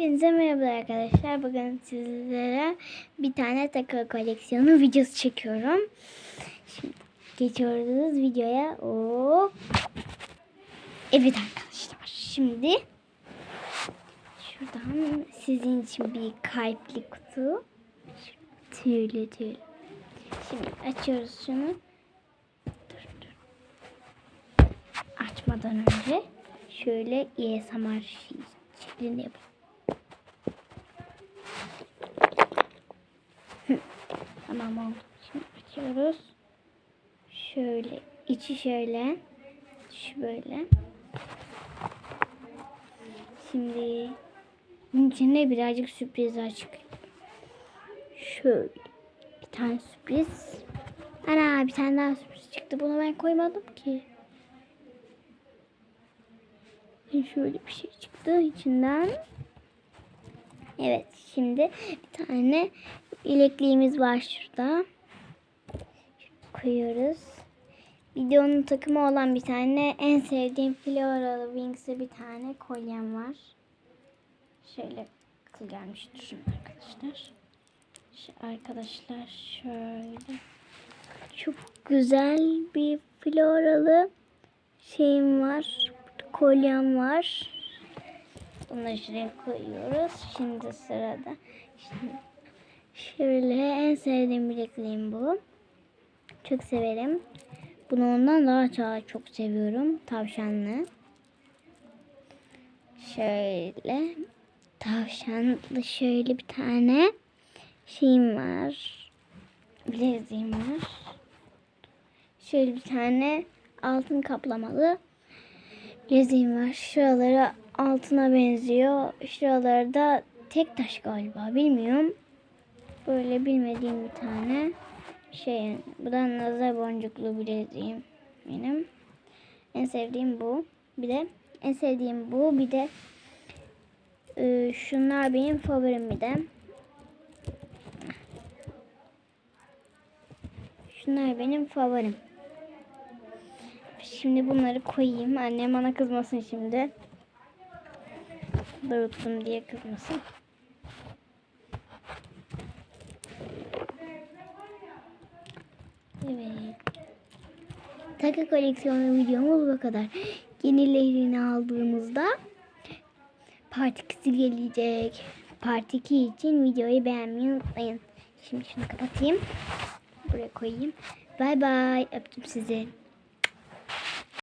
Hepinize merhaba arkadaşlar. Bugün sizlere bir tane takı koleksiyonu videosu çekiyorum. Şimdi geçiyoruz videoya. Oo. Evet arkadaşlar. Şimdi şuradan sizin için bir kalpli kutu. Tüylü tüylü. Şimdi açıyoruz şunu. Dur, dur. Açmadan önce şöyle ASMR şeklinde yapalım. Tamam oldu. Şimdi açıyoruz. Şöyle içi şöyle. Şöyle. Şimdi bunun içinde birazcık sürprizler çıkıyor. Şöyle bir tane sürpriz. Ana bir tane daha sürpriz çıktı. Bunu ben koymadım ki. Şöyle bir şey çıktı içinden. Evet şimdi bir tane bilekliğimiz var şurada. Koyuyoruz. Videonun takımı olan bir tane en sevdiğim Floralı Wings'e bir tane kolyem var. Şöyle kıl gelmiş durun arkadaşlar. Şu arkadaşlar şöyle. Çok güzel bir floralı şeyim var. Kolyem var. Bunları şuraya koyuyoruz. Şimdi sırada. Şimdi şöyle en sevdiğim bilekliğim bu. Çok severim. Bunu ondan daha çok, seviyorum. Tavşanlı. Şöyle tavşanlı şöyle bir tane şeyim var. Bileziğim var. Şöyle bir tane altın kaplamalı bileziğim var. Şuraları altına benziyor. Şuraları da tek taş galiba bilmiyorum. Böyle bilmediğim bir tane şey. Bu da nazar boncuklu bileziğim benim. En sevdiğim bu. Bir de en sevdiğim bu. Bir de e, şunlar benim favorim bir de. Şunlar benim favorim. Şimdi bunları koyayım. Annem bana kızmasın şimdi. Dağıttım diye kızmasın. Evet. Takı koleksiyonu videomuz bu kadar. Yenilerini aldığımızda Part 2'si gelecek. Part 2 için videoyu beğenmeyi unutmayın. Şimdi şunu kapatayım. Buraya koyayım. Bay bay. Öptüm sizi.